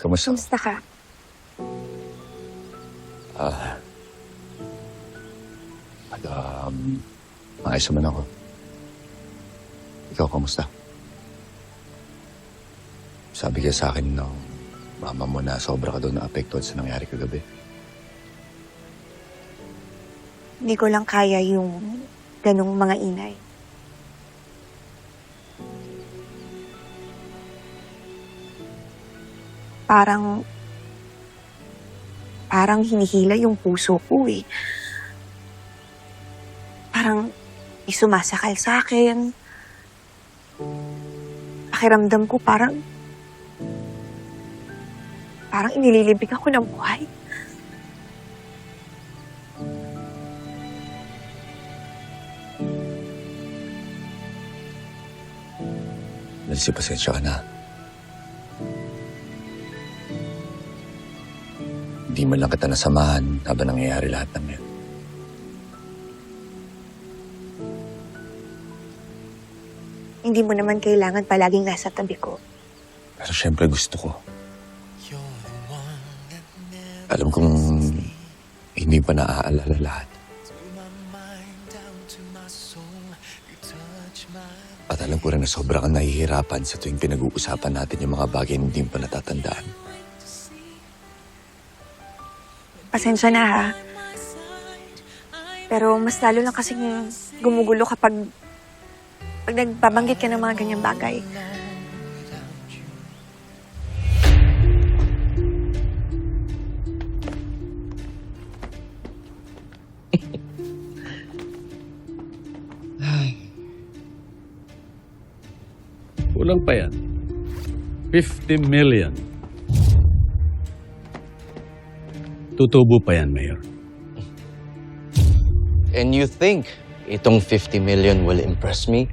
Kamusta? Kamusta ka? Ah. At, um, maayos naman ako. Ikaw, kamusta? Sabi ka sa akin no, mama mo na sobra ka doon na apektuhan sa nangyari kagabi. Hindi ko lang kaya yung ganong mga ingay. Parang, parang hinihila yung puso ko eh. Parang may sumasakal sa akin. Pakiramdam ko parang, parang inililibig ako ng buhay. Nancy, pasensya ka na. Hindi man lang kita nasamahan habang nangyayari lahat ng yan. Hindi mo naman kailangan palaging nasa tabi ko. Pero syempre gusto ko. Alam kong hindi pa naaalala lahat. At alam ko rin na sobra kang nahihirapan sa tuwing pinag-uusapan natin yung mga bagay na hindi mo natatandaan. Pasensya na ha. Pero mas lalo lang kasing gumugulo kapag pag nagbabanggit ka ng mga ganyang bagay. Kulang pa yan. 50 million. Tutubo pa yan, Mayor. And you think itong 50 million will impress me?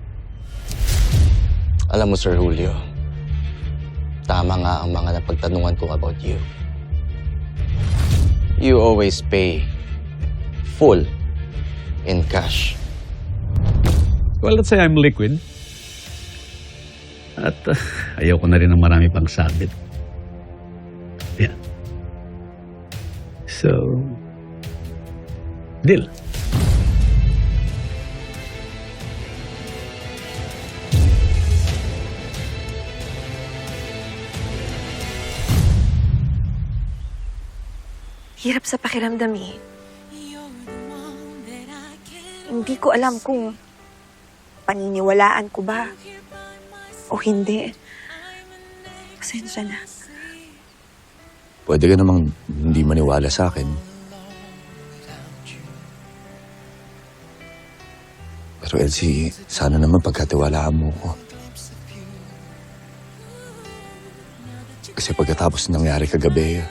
Alam mo, Sir Julio, tama nga ang mga napagtanungan ko about you. You always pay full in cash. Well, let's say I'm liquid. At uh, ayaw ko na rin ng marami pang sabit. Yan. So, deal. Hirap sa pakiramdam eh. Hindi ko alam kung paniniwalaan ko ba o hindi. Pasensya na. Pwede ka namang hindi maniwala sa akin. Pero Elsie, sana naman pagkatiwalaan mo ko. Kasi pagkatapos ng nangyari kagabi,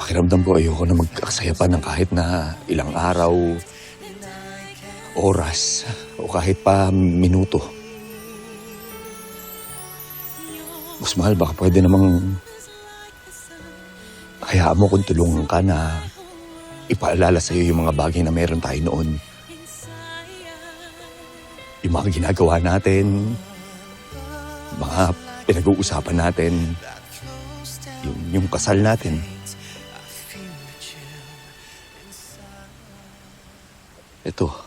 pakiramdam ko ayoko na magkakasaya pa ng kahit na ilang araw, oras, o kahit pa minuto. Mas mahal, baka pwede namang hayaan mo kung tulungan ka na ipaalala sa iyo yung mga bagay na meron tayo noon. Yung mga ginagawa natin, mga pinag-uusapan natin, yung, yung kasal natin. Ito.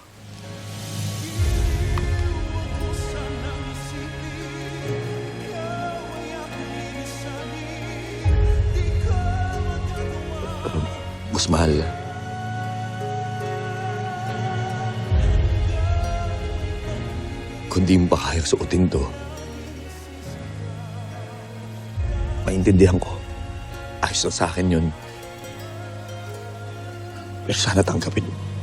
Mas mahal. Kung di mo pa kaya suotin to, maintindihan ko. Ayos lang sa akin yun. Pero sana tanggapin mo.